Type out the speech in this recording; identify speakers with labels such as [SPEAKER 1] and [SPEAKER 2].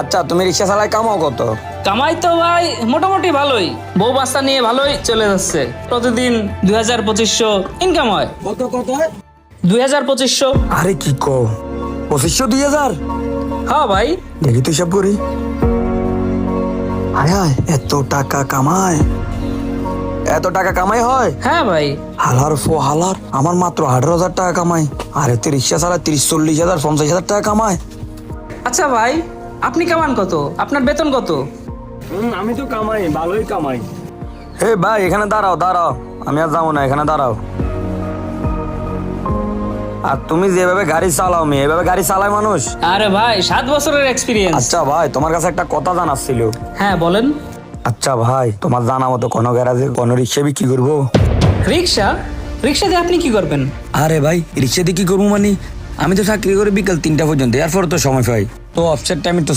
[SPEAKER 1] আচ্ছা তুমি রিক্সা চালায় কামাও কত?
[SPEAKER 2] কামাই তো ভাই মোটামুটি ভালোই। বউ বাচ্চা নিয়ে ভালোই চলে যাচ্ছে। প্রতিদিন দুই হাজার পঁচিশশো ইনকাম হয়।
[SPEAKER 1] কত কত
[SPEAKER 2] দুই হাজার পঁচিশশো।
[SPEAKER 1] আরে কি কো পঁচিশশো দুই হাজার?
[SPEAKER 2] হ্যাঁ ভাই।
[SPEAKER 1] দেখি তো হিসাব করি। হায় হায় এত টাকা কামায়। এত টাকা কামাই হয়?
[SPEAKER 2] হ্যাঁ ভাই।
[SPEAKER 1] হালার ফো হালার আমার মাত্র আঠারো হাজার টাকা কামাই। আরে তুই রিক্সা চালা তিরিশ চল্লিশ হাজার পঞ্চাশ হাজার টাকা কামায়।
[SPEAKER 2] আচ্ছা ভাই আপনি কামান কত? আপনার বেতন কত?
[SPEAKER 3] আমি তো কামাই ভালোই কামাই।
[SPEAKER 1] হে ভাই এখানে দাঁড়াও দাঁড়াও। আমি আর যাব না এখানে দাঁড়াও। আর তুমি যেভাবে গাড়ি চালাও মেয়ে এভাবে গাড়ি চালায় মানুষ?
[SPEAKER 2] আরে ভাই সাত বছরের এক্সপিরিয়েন্স
[SPEAKER 1] আচ্ছা ভাই তোমার কাছে একটা কথা জানার ছিল।
[SPEAKER 2] হ্যাঁ বলেন।
[SPEAKER 1] আচ্ছা ভাই তোমার জানা মতো কোনো গ্যারাজে কোনো রিক্সা বিক্রি করব?
[SPEAKER 2] রিক্সা? রিক্সা দিয়ে আপনি কি করবেন?
[SPEAKER 1] আরে ভাই রিক্সা দিয়ে কি করব মানে? আমি তো চাকরি করি বিকাল তিনটা পর্যন্ত এরপর তো সময় পাই। তো অফসেট টাইমে তো